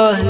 الله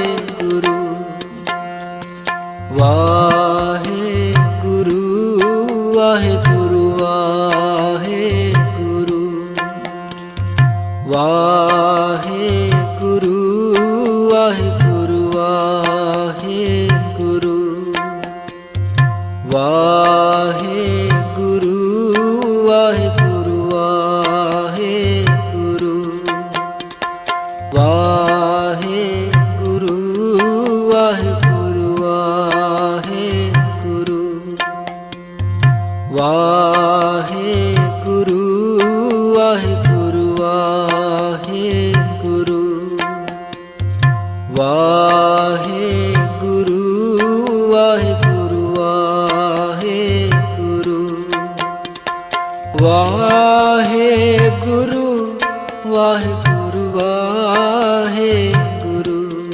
ਵਾਹੇ ਗੁਰੂ ਵਾਹਿਗੁਰੂ। ਵਾਹੇ ਗੁਰੂ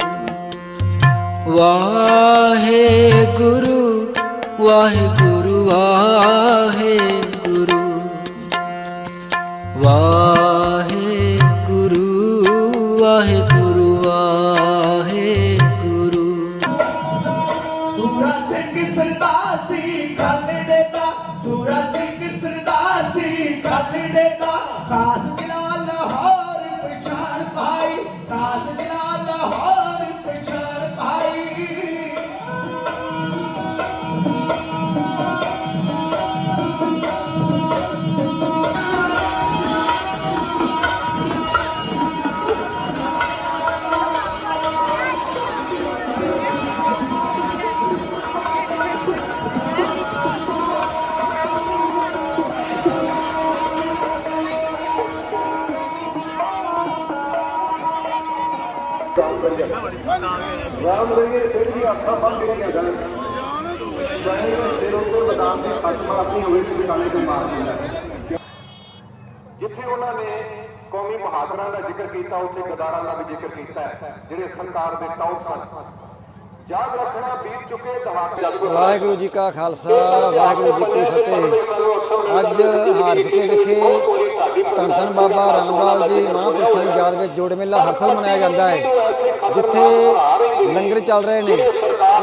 ਵਾਹੇ ਗੁਰੂ ਵਾਹਿਗੁਰੂ ਵਾਹੇ ਗੁਰੂ ਵਾਹੇ ਗੁਰੂ ਵਾਹੇ ਗੁਰੂ ਵਾਹੇ ਗੁਰੂ ਸੂਰਾ ਸਿੰਘ ਸੰਤਾਸੀ ਕਾਲੇ ਦੇਤਾ ਸੂਰਾ ਸਿੰਘ ਹਾਲੀ ਡੇਟਾ ਖਾਸ ਮਿਲਾ ਰਾਮ ਰਹੀਏ ਸਿੰਘ ਦੀ ਅੱਖਾਂ ਬੰਦ ਕਰੀਆਂ ਜਾਣ। ਚਾਹੇ ਉਹ ਉੱਤੇ ਮੈਦਾਨ ਦੀ ਸੱਟ ਮਾਰਨੀ ਹੋਵੇ ਤੇ ਨਿਸ਼ਾਨੇ ਤੇ ਮਾਰ ਦਿੰਦਾ ਜਿੱਥੇ ਉਹਨਾਂ ਨੇ ਕੌਮੀ ਬਹਾਦਰਾਂ ਦਾ ਜ਼ਿਕਰ ਕੀਤਾ, ਉੱਥੇ ਗਦਾਰਾਂ ਦਾ ਵੀ ਜ਼ਿਕਰ ਕੀਤਾ ਜਿਹੜੇ ਸਰਕਾਰ ਦੇ ਟੌਪ ਸਨ। ਯਾਦ ਰੱਖਣਾ, ਬੀਤ ਚੁੱਕੇ ਦਹਾਕੇ ਵਾਹਿਗੁਰੂ ਜੀ ਕਾ ਖਾਲਸਾ, ਵਾਹਿਗੁਰੂ ਜੀ ਕੀ ਫਤਿਹ। ਅੱਜ ਹਾਰਫਕੇ ਵਿਖੇ ਧੰਨ ਧੰਨ ਬਾਬਾ ਰਾਮਦਾਸ ਜੀ, ਮਹਾਂਪੁਰਸ਼ਾਂ ਦੀ ਯਾਦ ਵਿੱਚ ਜੋੜ ਮੇਲਾ ਹਰ ਸਾਲ ਮਨਾਇਆ ਜਾਂਦਾ ਹੈ। ਜਿੱਥੇ ਲੰਗਰ ਚੱਲ ਰਹੇ ਨੇ,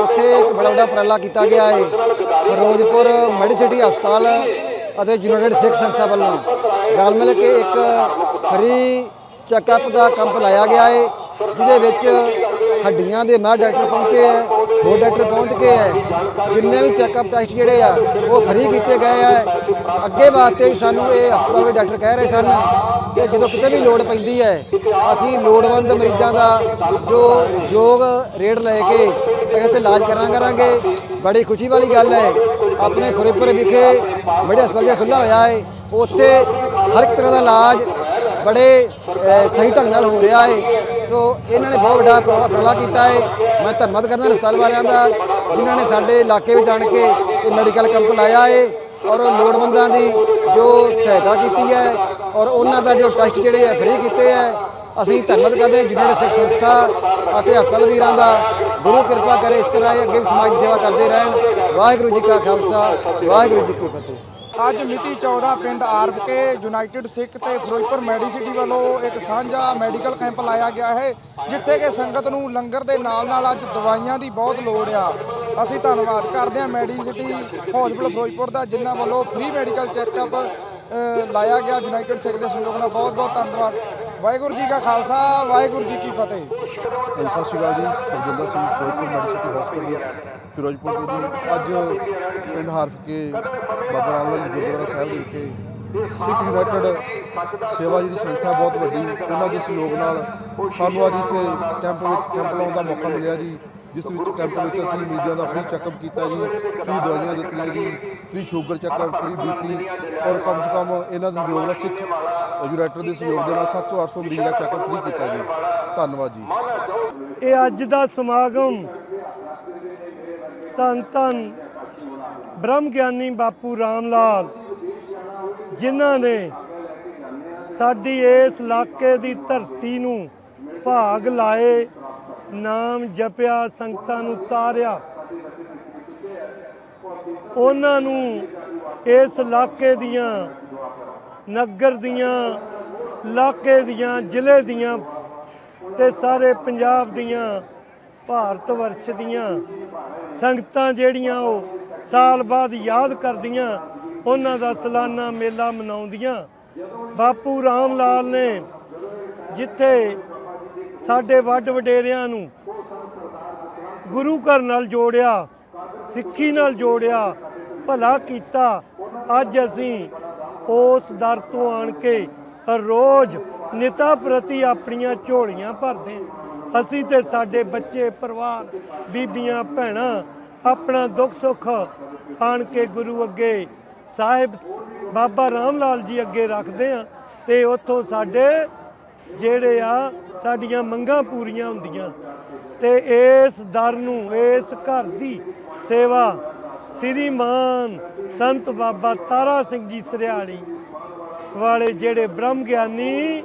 ਉੱਥੇ ਇੱਕ ਬੜਾ ਵੱਡਾ ਉਪਰਾਲਾ ਕੀਤਾ ਗਿਆ ਹੈ ਫਿਰੋਜ਼ਪੁਰ ਮੈਡੀਸਿਟੀ ਹਸਪਤਾਲ ਅਤੇ ਯੂਨਾਈਟਿਡ ਸਿੱਖ ਸੰਸਥਾ ਵੱਲੋਂ। ਰਲ ਮਿਲ ਕੇ ਇੱਕ ਫਰੀ ਚੈੱਕਅਪ ਦਾ ਕੈਂਪ ਲਾਇਆ ਗਿਆ ਹੈ ਜਿਹਦੇ ਵਿੱਚ ਹੱਡੀਆਂ ਦੇ ਮਾਹਰ ਡਾਕਟਰ ਪਹੁੰਚੇ ਹੈ ਹੋਰ ਡਾਕਟਰ ਪਹੁੰਚ ਕੇ ਹੈ। ਜਿੰਨੇ ਵੀ ਚੈੱਕਅਪ ਟੈਸਟ ਜਿਹੜੇ ਆ, ਉਹ ਫਰੀ ਕੀਤੇ ਗਏ ਆ। ਅੱਗੇ ਵਾਸਤੇ ਵੀ ਸਾਨੂੰ ਇਹ ਹਸਪਤਾਲ ਦੇ ਡਾਕਟਰ ਕਹਿ ਰਹੇ ਸਨ ਕਿ ਜਦੋਂ ਕਿਤੇ ਵੀ ਲੋੜ ਪੈਂਦੀ ਹੈ, ਅਸੀਂ ਲੋੜਵੰਦ ਮਰੀਜ਼ਾਂ ਦਾ ਜੋ ਯੋਗ ਰੇਟ ਲੈ ਕੇ ਇਹ ਤੇ ਇਲਾਜ ਕਰਾਂ ਕਰਾਂਗੇ। ਬੜੀ ਖੁਸ਼ੀ ਵਾਲੀ ਗੱਲ ਹੈ। ਆਪਣੇ ਫੁਰੇਪੁਰ ਵਿਖੇ ਬੜੇ ਹਸਪਤਾਲ ਜਿਹੜਾ ਖੁੱਲ੍ਹਾ ਹੋਇਆ ਹੈ, ਉੱਥੇ ਹਰ ਇੱਕ ਤਰ੍ਹਾਂ ਦਾ ਇਲਾਜ ਬੜੇ ਸਹੀ ਢੰਗ ਨਾਲ ਹੋ ਰਿਹਾ ਹੈ ਸੋ ਇਹਨਾਂ ਨੇ ਬਹੁਤ ਵੱਡਾ ਉਪਰਾ- ਕੀਤਾ ਹੈ ਮੈਂ ਧੰਨਵਾਦ ਕਰਦਾ ਹਸਪਤਾਲ ਵਾਲਿਆਂ ਦਾ, ਜਿਨ੍ਹਾਂ ਨੇ ਸਾਡੇ ਇਲਾਕੇ ਵਿੱਚ ਆਣ ਕੇ ਇਹ ਮੈਡੀਕਲ ਕੈਂਪ ਲਾਇਆ ਹੈ ਔਰ ਲੋੜਵੰਦਾਂ ਦੀ ਜੋ ਸਹਾਇਤਾ ਕੀਤੀ ਹੈ ਔਰ ਉਹਨਾਂ ਦਾ ਜੋ ਟੈਸਟ ਜਿਹੜੇ ਹੈ ਫ੍ਰੀ ਕੀਤੇ ਹੈ ਅਸੀਂ ਧੰਨਵਾਦ ਕਰਦੇ ਹਾਂ ਜਿਨ੍ਹਾਂ ਨੇ ਸਿੱਖ ਸੰਸਥਾ ਅਤੇ ਹਸਪਤਾਲ ਵੀਰਾਂ ਦਾ ਗੁਰੂ ਕਿਰਪਾ ਕਰੇ ਇਸ ਤਰ੍ਹਾਂ ਇਹ ਅੱਗੇ ਵੀ ਸਮਾਜ ਦੀ ਸੇਵਾ ਕਰਦੇ ਰਹਿਣ। ਵਾਹਿਗੁਰੂ ਜੀ ਕਾ ਖਾਲਸਾ, ਵਾਹਿਗੁਰੂ ਜੀ ਕੀ ਫਤਿਹ। ਅੱਜ ਮਿਤੀ 14 ਪਿੰਡ ਆਰਬਕੇ, ਯੂਨਾਈਟਿਡ ਸਿੱਖ ਤੇ ਫਿਰੋਜ਼ਪੁਰ ਮੈਡੀਸਿਟੀ ਵੱਲੋਂ ਇੱਕ ਸਾਂਝਾ ਮੈਡੀਕਲ ਕੈਂਪ ਲਾਇਆ ਗਿਆ ਹੈ, ਜਿੱਥੇ ਕਿ ਸੰਗਤ ਨੂੰ ਲੰਗਰ ਦੇ ਨਾਲ ਨਾਲ ਅੱਜ ਦਵਾਈਆਂ ਦੀ ਬਹੁਤ ਲੋੜ ਆ। ਅਸੀਂ ਧੰਨਵਾਦ ਕਰਦੇ ਹਾਂ ਮੈਡੀਸਿਟੀ ਹਸਪੀਟਲ ਫਿਰੋਜ਼ਪੁਰ ਦਾ, ਜਿਨ੍ਹਾਂ ਵੱਲੋਂ ਫ੍ਰੀ ਮੈਡੀਕਲ ਚੈੱਕਅਪ ਲਾਇਆ ਗਿਆ। ਯੂਨਾਈਟਿਡ ਸਿੱਖ ਦੇ ਸਹਿਯੋਗ ਨਾਲ ਬਹੁਤ ਬਹੁਤ ਧੰਨਵਾਦ। ਵਾਹਿਗੁਰੂ ਜੀ ਕਾ ਖਾਲਸਾ ਵਾਹਿਗੁਰੂ ਜੀ ਕੀ ਫਤਿਹ। ਹਾਂਜੀ, ਸਤਿ ਸ਼੍ਰੀ ਅਕਾਲ ਜੀ। ਸਰਜਿੰਦਰ ਸਿੰਘ ਫਿਰੋਜ਼ਪੁਰ ਮੈਡੀਸਿਟੀ ਹਸਪੀਟਲ ਫਿਰੋਜ਼ਪੁਰ ਤੋਂ ਜੀ। ਅੱਜ ਪਿੰਡ ਹਾਰਫ ਕੇ ਬਾਬਾ ਰਾਮ ਗੁਰਦੁਆਰਾ ਸਾਹਿਬ ਦੇ ਵਿਖੇ ਸਿੱਖ ਯੂਨਾਈਟਿਡ ਸੇਵਾ ਜਿਹੜੀ ਸੰਸਥਾ ਹੈ ਬਹੁਤ ਵੱਡੀ ਉਹਨਾਂ ਦੇ ਸਹਿਯੋਗ ਨਾਲ ਸਾਨੂੰ ਅੱਜ ਇੱਥੇ ਕੈਂਪ ਵਿੱਚ ਕੈਂਪ ਲਾਉਣ ਦਾ ਮੌਕਾ ਮਿਲਿਆ ਜੀ। ਜਿਸ ਵਿੱਚ ਕੈਂਪ ਵਿੱਚ ਅਸੀਂ ਮਰੀਜ਼ਾਂ ਦਾ ਫ੍ਰੀ ਚੈੱਕਅਪ ਕੀਤਾ ਜੀ ਫ੍ਰੀ ਦਵਾਈਆਂ ਦਿੱਤੀਆਂ ਜੀ free sugar checkup free BP ਔਰ ਕਮ ਸੇ ਕਮ ਇਹਨਾਂ ਦੇ ਸਹਿਯੋਗ ਨਾਲ ਸਿੱਖ ਯੂਨਾਈਟਿਡ ਦੇ ਸਹਿਯੋਗ ਦੇ ਨਾਲ 7 ਤੋਂ 800 ਮਰੀਜ਼ ਦਾ ਚੈੱਕਅਪ ਫ੍ਰੀ ਕੀਤਾ ਜੀ। ਧੰਨਵਾਦ ਜੀ। ਇਹ ਅੱਜ ਦਾ ਸਮਾਗਮ ਧੰਨ ਧੰਨ ਬ੍ਰਹਮ ਗਿਆਨੀ ਬਾਪੂ ਰਾਮ ਲਾਲ ਜਿਨ੍ਹਾਂ ਨੇ ਸਾਡੀ ਇਸ ਇਲਾਕੇ ਦੀ ਧਰਤੀ ਨੂੰ ਭਾਗ ਲਾਏ ਨਾਮ ਜਪਿਆ, ਸੰਗਤਾਂ ਨੂੰ ਤਾਰਿਆ। ਉਹਨਾਂ ਨੂੰ ਇਸ ਇਲਾਕੇ ਦੀਆਂ, ਨਗਰ ਦੀਆਂ, ਇਲਾਕੇ ਦੀਆਂ, ਜ਼ਿਲ੍ਹੇ ਦੀਆਂ ਤੇ ਸਾਰੇ ਪੰਜਾਬ ਦੀਆਂ, ਭਾਰਤ ਵਰਸ਼ ਦੀਆਂ ਸੰਗਤਾਂ ਜਿਹੜੀਆਂ ਉਹ ਸਾਲ ਬਾਅਦ ਯਾਦ ਕਰਦੀਆਂ, ਉਹਨਾਂ ਦਾ ਸਾਲਾਨਾ ਮੇਲਾ ਮਨਾਉਂਦੀਆਂ। ਬਾਪੂ ਰਾਮ ਲਾਲ ਨੇ ਜਿੱਥੇ ਸਾਡੇ ਵੱਡ ਵਡੇਰਿਆਂ ਨੂੰ ਗੁਰੂ ਘਰ ਨਾਲ ਜੋੜਿਆ, ਸਿੱਖੀ ਨਾਲ ਜੋੜਿਆ, ਭਲਾ ਕੀਤਾ ਅੱਜ ਅਸੀਂ ਉਸ ਦਰ ਤੋਂ ਆਣ ਕੇ ਰੋਜ਼ ਨਿਤਾ ਪ੍ਰਤੀ ਆਪਣੀਆਂ ਝੋਲੀਆਂ ਭਰਦੇ ਹਾਂ। ਅਸੀਂ ਤੇ ਸਾਡੇ ਬੱਚੇ, ਪਰਿਵਾਰ, ਬੀਬੀਆਂ, ਭੈਣਾਂ ਆਪਣਾ ਦੁੱਖ ਸੁੱਖ ਆਣ ਕੇ ਗੁਰੂ ਅੱਗੇ ਸਾਹਿਬ ਬਾਬਾ ਰਾਮ ਲਾਲ ਜੀ ਅੱਗੇ ਰੱਖਦੇ ਆ ਤੇ ਉੱਥੋਂ ਸਾਡੇ ਜਿਹੜੇ ਆ ਸਾਡੀਆਂ ਮੰਗਾਂ ਪੂਰੀਆਂ ਹੁੰਦੀਆਂ। ਤੇ ਇਸ ਦਰ ਨੂੰ, ਇਸ ਘਰ ਦੀ ਸੇਵਾ ਸ੍ਰੀਮਾਨ ਸੰਤ ਬਾਬਾ ਤਾਰਾ ਸਿੰਘ ਜੀ ਸਰਿਆਲੀ ਵਾਲੇ ਜਿਹੜੇ ਬ੍ਰਹਮ ਗਿਆਨੀ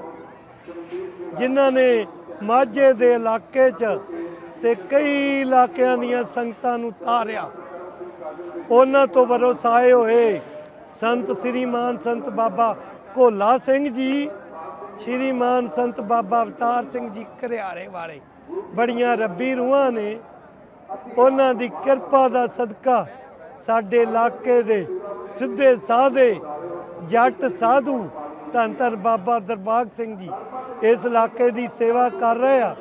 ਜਿਨ੍ਹਾਂ ਨੇ ਮਾਝੇ ਦੇ ਇਲਾਕੇ 'ਚ ਤੇ ਕਈ ਇਲਾਕਿਆਂ ਦੀਆਂ ਸੰਗਤਾਂ ਨੂੰ ਤਾਰਿਆ, ਉਹਨਾਂ ਤੋਂ ਵਰਸਾਏ ਹੋਏ ਸੰਤ ਸ੍ਰੀਮਾਨ ਸੰਤ ਬਾਬਾ ਭੋਲਾ ਸਿੰਘ ਜੀ ਸ਼੍ਰੀਮਾਨ ਸੰਤ ਬਾਬਾ ਅਵਤਾਰ ਸਿੰਘ ਜੀ ਘਰਿਆਲੇ ਵਾਲੇ। ਬੜੀਆਂ ਰੱਬੀ ਰੂਹਾਂ ਨੇ ਉਹਨਾਂ ਦੀ ਕਿਰਪਾ ਦਾ ਸਦਕਾ ਸਾਡੇ ਇਲਾਕੇ ਦੇ ਸਿੱਧੇ ਸਾਧੇ ਜੱਟ ਸਾਧੂ ਧੰਨ ਧੰਨ ਬਾਬਾ ਦਰਬਾਗ ਸਿੰਘ ਜੀ ਇਸ ਇਲਾਕੇ ਦੀ ਸੇਵਾ ਕਰ ਰਹੇ ਆ।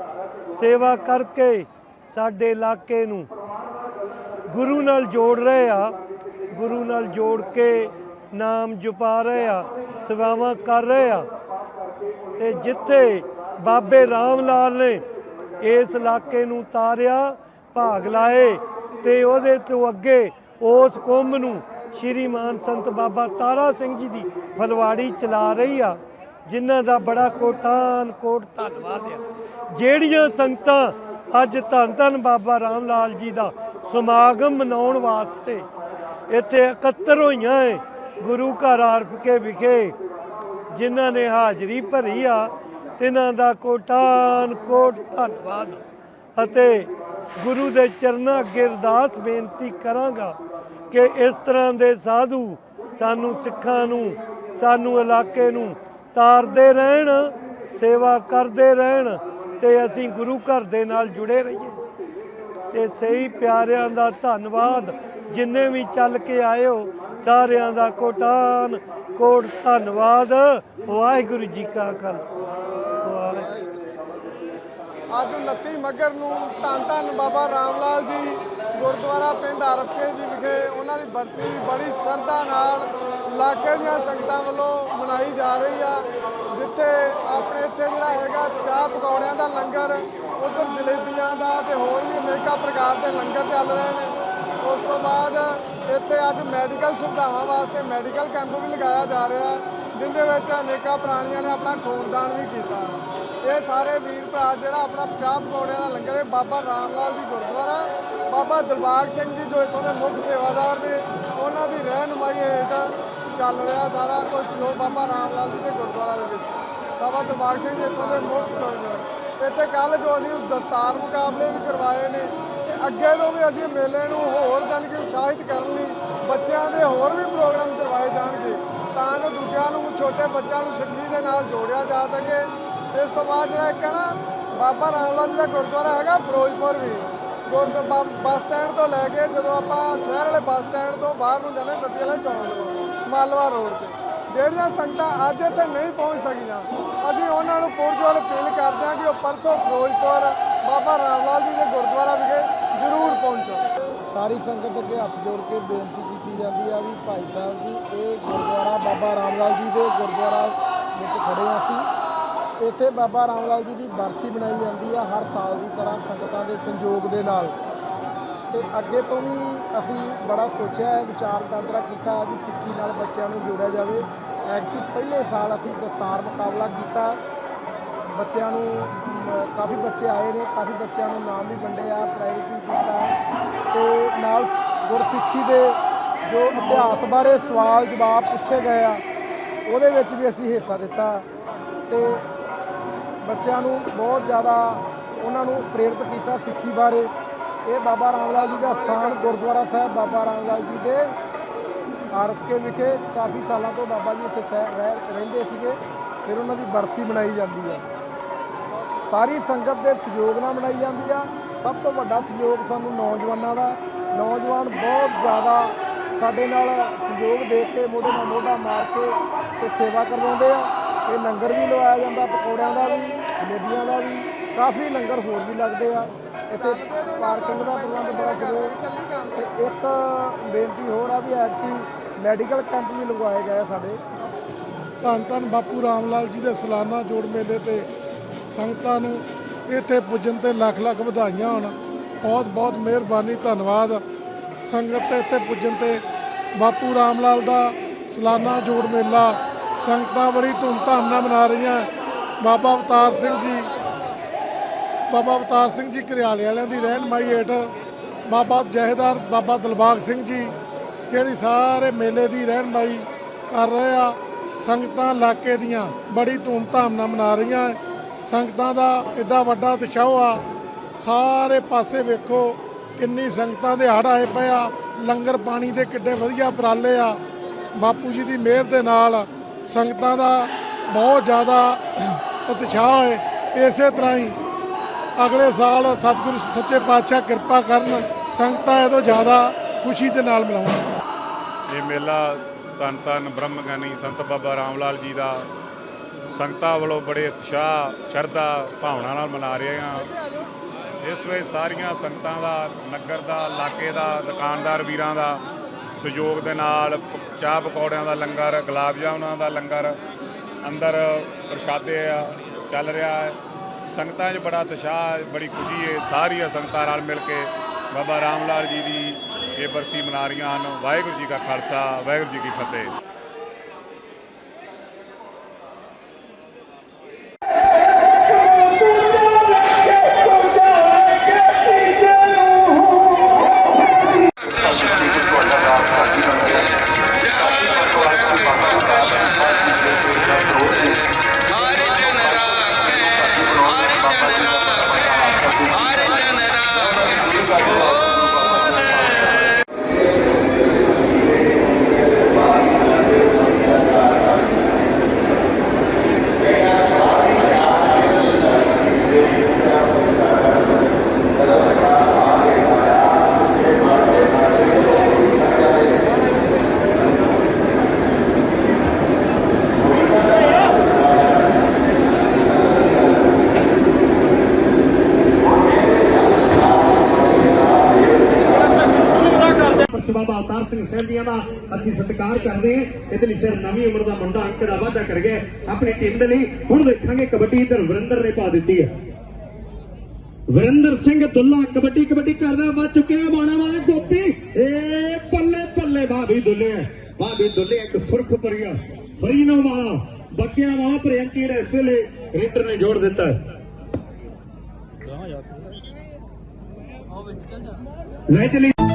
ਸੇਵਾ ਕਰਕੇ ਸਾਡੇ ਇਲਾਕੇ ਨੂੰ ਗੁਰੂ ਨਾਲ ਜੋੜ ਰਹੇ ਆ। ਗੁਰੂ ਨਾਲ ਜੋੜ ਕੇ ਨਾਮ ਜਪਾ ਰਹੇ ਆ, ਸੇਵਾਵਾਂ ਕਰ ਰਹੇ ਆ। ਤੇ ਜਿੱਥੇ ਬਾਬੇ ਰਾਮ ਲਾਲ ਨੇ ਇਸ ਇਲਾਕੇ ਨੂੰ ਤਾਰਿਆ, ਭਾਗ ਲਾਏ ਤੇ ਉਹਦੇ ਤੋਂ ਅੱਗੇ ਉਸ ਕੁੰਭ ਨੂੰ ਸ਼੍ਰੀ ਮਾਨ ਸੰਤ ਬਾਬਾ ਤਾਰਾ ਸਿੰਘ ਜੀ ਦੀ ਫਲਵਾੜੀ ਚਲਾ ਰਹੀ ਆ, ਜਿਨ੍ਹਾਂ ਦਾ ਬੜਾ ਕੋਟਾਨ ਕੋਟ ਧੰਨਵਾਦ ਆ। ਜਿਹੜੀਆਂ ਸੰਗਤਾਂ ਅੱਜ ਧੰਨ ਧੰਨ ਬਾਬਾ ਰਾਮ ਲਾਲ ਜੀ ਦਾ ਸਮਾਗਮ ਮਨਾਉਣ ਵਾਸਤੇ ਇੱਥੇ ਇਕੱਤਰ ਹੋਈਆਂ ਏ, ਗੁਰੂ ਘਰ ਆਰਫਕੇ ਵਿਖੇ ਜਿਨ੍ਹਾਂ ਨੇ ਹਾਜ਼ਰੀ ਭਰੀ ਆ ਇਹਨਾਂ ਦਾ ਕੋਟਾਨ ਕੋਟ ਧੰਨਵਾਦ। ਅਤੇ ਗੁਰੂ ਦੇ ਚਰਨਾਂ ਅੱਗੇ ਅਰਦਾਸ ਬੇਨਤੀ ਕਰਾਂਗਾ ਕਿ ਇਸ ਤਰ੍ਹਾਂ ਦੇ ਸਾਧੂ ਸਾਨੂੰ ਸਿੱਖਾਂ ਨੂੰ, ਸਾਨੂੰ ਇਲਾਕੇ ਨੂੰ ਤਾਰਦੇ ਰਹਿਣ, ਸੇਵਾ ਕਰਦੇ ਰਹਿਣ ਤੇ ਅਸੀਂ ਗੁਰੂ ਘਰ ਦੇ ਨਾਲ ਜੁੜੇ ਰਹੀਏ। ਤੇ ਸਹੀ ਪਿਆਰਿਆਂ ਦਾ ਧੰਨਵਾਦ। ਜਿੰਨੇ ਵੀ ਚੱਲ ਕੇ ਆਇਓ ਸਾਰਿਆਂ ਦਾ ਕੋਟਾਨ, ਕੋਟ ਧੰਨਵਾਦ। ਵਾਹਿਗੁਰੂ ਜੀ ਕਾ ਖਾਲਸਾ। ਵਾਹਿਗੁਰੂ। ਅੱਜ 29 ਮੱਘਰ ਨੂੰ ਧੰਨ ਧੰਨ ਬਾਬਾ ਰਾਮ ਲਾਲ ਜੀ, ਗੁਰਦੁਆਰਾ ਪਿੰਡ ਹਰਫਕੇ ਜੀ ਵਿਖੇ ਉਹਨਾਂ ਦੀ ਬਰਸੀ ਬੜੀ ਸ਼ਰਧਾ ਨਾਲ ਇਲਾਕੇ ਦੀਆਂ ਸੰਗਤਾਂ ਵੱਲੋਂ ਮਨਾਈ ਜਾ ਰਹੀ ਆ, ਜਿੱਥੇ ਆਪਣੇ ਇੱਥੇ ਜਿਹੜਾ ਹੈਗਾ ਚਾਹ ਪਕੌੜਿਆਂ ਦਾ ਲੰਗਰ, ਉਧਰ ਜਲੇਬੀਆਂ ਦਾ ਤੇ ਹੋਰ ਵੀ ਅਨੇਕਾਂ ਪ੍ਰਕਾਰ ਦੇ ਲੰਗਰ ਚੱਲ ਰਹੇ ਨੇ। ਉਸ ਤੋਂ ਬਾਅਦ ਇੱਥੇ ਅੱਜ ਮੈਡੀਕਲ ਸੁਵਿਧਾਵਾਂ ਵਾਸਤੇ ਮੈਡੀਕਲ ਕੈਂਪ ਵੀ ਲਗਾਇਆ ਜਾ ਰਿਹਾ ਜਿੰਦੇ ਵਿੱਚ ਅਨੇਕਾਂ ਪ੍ਰਾਣੀਆਂ ਨੇ ਆਪਣਾ ਖੂਨਦਾਨ ਵੀ ਕੀਤਾ। ਇਹ ਸਾਰੇ ਵੀਰ ਭਰਾ ਜਿਹੜਾ ਆਪਣਾ ਚਾਹ ਪਕੌੜਿਆਂ ਦਾ ਲੰਗਰ ਹੈ, ਬਾਬਾ ਰਾਮ ਲਾਲ ਜੀ ਗੁਰਦੁਆਰਾ, ਬਾਬਾ ਦਿਲਬਾਗ ਸਿੰਘ ਜੀ ਜੋ ਇੱਥੋਂ ਦੇ ਮੁੱਖ ਸੇਵਾਦਾਰ ਨੇ, ਉਹਨਾਂ ਦੀ ਰਹਿਨੁਮਾਈ ਹੇਠ ਚੱਲ ਰਿਹਾ ਸਾਰਾ ਕੁਝ ਜੋ ਬਾਬਾ ਰਾਮ ਲਾਲ ਜੀ ਦੇ ਗੁਰਦੁਆਰਾ ਦੇ ਵਿੱਚ। ਬਾਬਾ ਦਿਲਬਾਗ ਸਿੰਘ ਜੀ ਇੱਥੋਂ ਦੇ ਮੁੱਖ ਸਰਵਰ ਇੱਥੇ ਕੱਲ ਜੋ ਅਸੀਂ ਦਸਤਾਰ ਮੁਕਾਬਲੇ ਵੀ ਕਰਵਾਏ ਨੇ ਅੱਗੇ ਤੋਂ ਵੀ ਅਸੀਂ ਮੇਲੇ ਨੂੰ ਹੋਰ ਜਾਣੀ ਕਿ ਉਤਸ਼ਾਹਿਤ ਕਰਨ ਲਈ ਬੱਚਿਆਂ ਦੇ ਹੋਰ ਵੀ ਪ੍ਰੋਗਰਾਮ ਕਰਵਾਏ ਜਾਣਗੇ, ਤਾਂ ਜੋ ਦੂਜਿਆਂ ਨੂੰ ਛੋਟੇ ਬੱਚਿਆਂ ਨੂੰ ਸਿੱਖੀ ਦੇ ਨਾਲ ਜੋੜਿਆ ਜਾ ਸਕੇ। ਇਸ ਤੋਂ ਬਾਅਦ ਜਿਹੜਾ ਇੱਕ ਹੈ ਨਾ, ਬਾਬਾ ਰਾਮ ਲਾਲ ਜੀ ਦਾ ਗੁਰਦੁਆਰਾ ਹੈਗਾ ਫਿਰੋਜ਼ਪੁਰ ਵੀ। ਗੁਰਦੁਆਰਾ ਬੱਸ ਸਟੈਂਡ ਤੋਂ ਲੈ ਕੇ ਜਦੋਂ ਆਪਾਂ ਸ਼ਹਿਰ ਵਾਲੇ ਬੱਸ ਸਟੈਂਡ ਤੋਂ ਬਾਹਰ ਨੂੰ ਜਾਂਦੇ ਸੱਤੀ ਵਾਲੇ ਚੌਂਕ ਨੂੰ ਮਾਲਵਾ ਰੋਡ ਤੇ। ਜਿਹੜੀਆਂ ਸੰਗਤਾਂ ਅੱਜ ਇੱਥੇ ਨਹੀਂ ਪਹੁੰਚ ਸਕੀਆਂ, ਅਸੀਂ ਉਹਨਾਂ ਨੂੰ ਪੁਰਜੋਰ ਅਪੀਲ ਕਰਦੇ ਹਾਂ ਕਿ ਉਹ ਪਰਸੋਂ ਫਿਰੋਜ਼ਪੁਰ ਬਾਬਾ ਰਾਮ ਲਾਲ ਜੀ ਦੇ ਗੁਰਦੁਆਰਾ ਵਿਖੇ ਜ਼ਰੂਰ ਪਹੁੰਚੋ। ਸਾਰੀ ਸੰਗਤ ਅੱਗੇ ਹੱਥ ਜੋੜ ਕੇ ਬੇਨਤੀ ਕੀਤੀ ਜਾਂਦੀ ਆ ਵੀ ਭਾਈ ਸਾਹਿਬ ਜੀ, ਇਹ ਗੁਰਦੁਆਰਾ ਬਾਬਾ ਰਾਮ ਲਾਲ ਜੀ ਦੇ ਗੁਰਦੁਆਰਾ ਵਿੱਚ ਖੜੇ ਹਾਂ ਅਸੀਂ। ਇੱਥੇ ਬਾਬਾ ਰਾਮ ਲਾਲ ਜੀ ਦੀ ਬਰਸੀ ਬਣਾਈ ਜਾਂਦੀ ਆ ਹਰ ਸਾਲ ਦੀ ਤਰ੍ਹਾਂ ਸੰਗਤਾਂ ਦੇ ਸੰਯੋਗ ਦੇ ਨਾਲ। ਤੇ ਅੱਗੇ ਤੋਂ ਵੀ ਅਸੀਂ ਬੜਾ ਸੋਚਿਆ ਹੈ ਵਿਚਾਰ ਵਟਾਂਦਰਾ ਕੀਤਾ ਵੀ ਸਿੱਖੀ ਨਾਲ ਬੱਚਿਆਂ ਨੂੰ ਜੋੜਿਆ ਜਾਵੇ। ਐਕਚੁਅਲੀ ਪਹਿਲੇ ਸਾਲ ਅਸੀਂ ਦਸਤਾਰ ਮੁਕਾਬਲਾ ਕੀਤਾ। ਬੱਚਿਆਂ ਨੂੰ ਕਾਫੀ ਬੱਚੇ ਆਏ ਨੇ, ਕਾਫੀ ਬੱਚਿਆਂ ਨੂੰ ਨਾਮ ਵੀ ਵੰਡੇ ਆ ਪ੍ਰਾਇੋਰਟੀ ਕੀਤਾ ਤੇ ਨਾਲ ਗੁਰਸਿੱਖੀ ਦੇ ਜੋ ਇਤਿਹਾਸ ਬਾਰੇ ਸਵਾਲ, ਜਵਾਬ ਪੁੱਛੇ ਗਏ ਆ, ਉਹਦੇ ਵਿੱਚ ਵੀ ਅਸੀਂ ਹਿੱਸਾ ਦਿੱਤਾ। ਤੇ ਬੱਚਿਆਂ ਨੂੰ ਬਹੁਤ ਜ਼ਿਆਦਾ ਉਹਨਾਂ ਨੂੰ ਪ੍ਰੇਰਿਤ ਕੀਤਾ ਸਿੱਖੀ ਬਾਰੇ। ਇਹ ਬਾਬਾ ਰਾਮ ਲਾਲ ਜੀ ਦਾ ਸਥਾਨ ਗੁਰਦੁਆਰਾ ਸਾਹਿਬ ਬਾਬਾ ਰਾਮ ਲਾਲ ਜੀ ਦੇ ਆਰਐਫਕੇ ਵਿਖੇ ਕਾਫੀ ਸਾਲਾਂ ਤੋਂ ਬਾਬਾ ਜੀ ਇੱਥੇ ਸਹਿ- ਰਹਿ, ਰਹਿੰਦੇ ਸੀਗੇ। ਫਿਰ ਉਹਨਾਂ ਦੀ ਬਰਸੀ ਮਨਾਈ ਜਾਂਦੀ ਹੈ। ਸਾਰੀ ਸੰਗਤ ਦੇ ਸਹਿਯੋਗ ਨਾਲ ਮਨਾਈ ਜਾਂਦੀ ਆ। ਸਭ ਤੋਂ ਵੱਡਾ ਸਹਿਯੋਗ ਸਾਨੂੰ ਨੌਜਵਾਨਾਂ ਦਾ। ਨੌਜਵਾਨ ਬਹੁਤ ਜ਼ਿਆਦਾ ਸਾਡੇ ਨਾਲ ਸਹਿਯੋਗ ਦੇ ਕੇ, ਮੋਢੇ ਨਾਲ ਮੋਢਾ ਮਾਰ ਕੇ ਤੇ ਸੇਵਾ ਕਰਵਾਉਂਦੇ ਆ। ਇਹ ਲੰਗਰ ਵੀ ਲਵਾਇਆ ਜਾਂਦਾ, ਪਕੌੜਿਆਂ ਦਾ ਵੀ, ਜਲੇਬੀਆਂ ਦਾ ਵੀ, ਕਾਫੀ ਲੰਗਰ ਹੋਰ ਵੀ ਲੱਗਦੇ ਆ। ਇੱਥੇ ਪਾਰਕਿੰਗ ਦਾ ਪ੍ਰਬੰਧ ਬੜਾ ਸਹਿਯੋਗ। ਤੇ ਇੱਕ ਬੇਨਤੀ ਹੋਰ ਆ ਵੀ ਐਕਟੀ ਮੈਡੀਕਲ ਕੈਂਪ ਵੀ ਲਗਵਾਏ ਗਏ ਆ ਸਾਡੇ। ਧੰਨ ਧੰਨ ਬਾਪੂ ਰਾਮ ਲਾਲ ਜੀ ਦੇ ਸਾਲਾਨਾ ਜੋੜ ਮੇਲੇ ਤੇ ਸੰਗਤਾਂ ਨੂੰ ਇੱਥੇ ਪੁੱਜਣ ਤੇ ਲੱਖ ਲੱਖ ਵਧਾਈਆਂ ਹੋਣ। ਬਹੁਤ ਬਹੁਤ ਮਿਹਰਬਾਨੀ, ਧੰਨਵਾਦ। ਸੰਗਤ ਤੇ ਇੱਥੇ ਪੁੱਜਣ ਤੇ ਬਾਪੂ ਰਾਮ ਲਾਲ ਦਾ ਸਲਾਨਾ ਜੋੜ ਮੇਲਾ। ਸੰਗਤਾਂ ਬੜੀ ਧੂਮਧਾਮ ਨਾਲ ਮਨਾ ਰਹੀਆਂ। ਬਾਬਾ ਅਵਤਾਰ ਸਿੰਘ ਜੀ, ਬਾਬਾ ਅਵਤਾਰ ਸਿੰਘ ਜੀ ਘਰਿਆਲੇ ਵਾਲਿਆਂ ਦੀ ਰਹਿਨਮਾਈ ਹੇਠ ਬਾਬਾ ਜਹੇਦਾਰ ਬਾਬਾ ਦਿਲਬਾਗ ਸਿੰਘ ਜੀ, ਜਿਹੜੀ ਸਾਰੇ ਮੇਲੇ ਦੀ ਰਹਿਨਮਾਈ ਕਰ ਰਹੇ ਆ, ਸੰਗਤਾਂ ਇਲਾਕੇ ਦੀਆਂ ਬੜੀ ਧੂਮਧਾਮ ਨਾਲ ਮਨਾ ਰਹੀਆਂ। ਸੰਗਤਾਂ ਦਾ ਐਡਾ ਵੱਡਾ ਉਤਸ਼ਾਹ ਆ। ਸਾਰੇ ਪਾਸੇ ਵੇਖੋ ਕਿੰਨੀ ਸੰਗਤਾਂ ਦੇ ਹੜ ਆਏ ਪਏ ਆ। ਲੰਗਰ ਪਾਣੀ ਦੇ ਕਿੱਡੇ ਵਧੀਆ ਉਪਰਾਲੇ ਆ। ਬਾਪੂ ਜੀ ਦੀ ਮਿਹਰ ਦੇ ਨਾਲ ਸੰਗਤਾਂ ਦਾ ਬਹੁਤ ਜ਼ਿਆਦਾ ਉਤਸ਼ਾਹ ਹੈ ਇਸੇ ਤਰ੍ਹਾਂ ਹੀ ਅਗਲੇ ਸਾਲ ਸਤਿਗੁਰੂ ਸੱਚੇ ਪਾਤਸ਼ਾਹ ਕਿਰਪਾ ਕਰਨ ਸੰਗਤਾਂ ਇਹ ਤੋਂ ਜ਼ਿਆਦਾ ਖੁਸ਼ੀ ਦੇ ਨਾਲ ਮਨਾਉਣ ਇਹ ਮੇਲਾ ਧੰਨ ਧੰਨ ਬ੍ਰਹਮਗਾਨੀ ਸੰਤ ਬਾਬਾ ਰਾਮ ਲਾਲ ਜੀ ਦਾ ਸੰਗਤਾਂ ਵੱਲੋਂ ਬੜੇ ਉਤਸ਼ਾਹ, ਸ਼ਰਧਾ, ਭਾਵਨਾ ਨਾਲ ਮਨਾ ਰਹੇ ਹਾਂ। ਇਸ ਵਿੱਚ ਸਾਰੀਆਂ ਸੰਗਤਾਂ ਦਾ, ਨਗਰ ਦਾ, ਇਲਾਕੇ ਦਾ, ਦੁਕਾਨਦਾਰ ਵੀਰਾਂ ਦਾ ਸਹਿਯੋਗ ਦੇ ਨਾਲ ਪ- ਚਾਹ ਪਕੌੜਿਆਂ ਦਾ ਲੰਗਰ, ਗੁਲਾਬ ਜਾਮੁਨਾਂ ਦਾ ਲੰਗਰ ਅੰਦਰ ਪ੍ਰਸ਼ਾਦੇ ਆ, ਚੱਲ ਰਿਹਾ ਹੈ। ਸੰਗਤਾਂ 'ਚ ਬੜਾ ਉਤਸ਼ਾਹ ਬੜੀ ਖੁਸ਼ੀ ਹੈ। ਸਾਰੀਆਂ ਸੰਗਤਾਂ ਨਾਲ ਮਿਲ ਕੇ ਬਾਬਾ ਰਾਮ ਲਾਲ ਜੀ ਦੀ ਇਹ ਬਰਸੀ ਮਨਾ ਰਹੀਆਂ ਹਨ। ਵਾਹਿਗੁਰੂ ਜੀ ਕਾ ਖਾਲਸਾ, ਵਾਹਿਗੁਰੂ ਜੀ ਕੀ ਫਤਿਹ। ਲਈ ਸਿਰ ਨਵੀਂ ਉਮਰ ਦਾ ਮੁੰਡਾ ਅੰਕ ਦਾ ਵਾਅਦਾ ਕਰ ਗਿਆ ਆਪਣੀ ਟੀਮ ਦੇ ਲਈ ਹੁਣ ਦੇਖਾਂਗੇ ਕਬੱਡੀ ਇਧਰ ਵਰਿੰਦਰ ਨੇ ਪਾ ਦਿੱਤੀ ਹੈ ਵਰਿੰਦਰ ਸਿੰਘ ਦੁੱਲਾ ਕਬੱਡੀ ਕਬੱਡੀ ਕਰਦਾ ਵੱਜ ਚੁੱਕਿਆ ਬਾਣਾ ਵਾਲਾ ਗੋਪੀ ਏ ਪੱਲੇ ਪੱਲੇ ਬਾਬੀ ਦੁੱਲੇ ਬਾਬੀ ਦੁੱਲੇ ਇੱਕ ਸੁਰਖ ਪਰਿਆ ਫਰੀਨੋ ਵਾਲਾ ਬੱਕਿਆ ਵਾਲਾ ਪ੍ਰਿਯੰਕੀ ਨੇ ਇਸ ਵੇਲੇ ਰੇਡਰ ਨੇ ਜੋੜ ਦਿੱਤਾ ਲੈ ਚਲੀ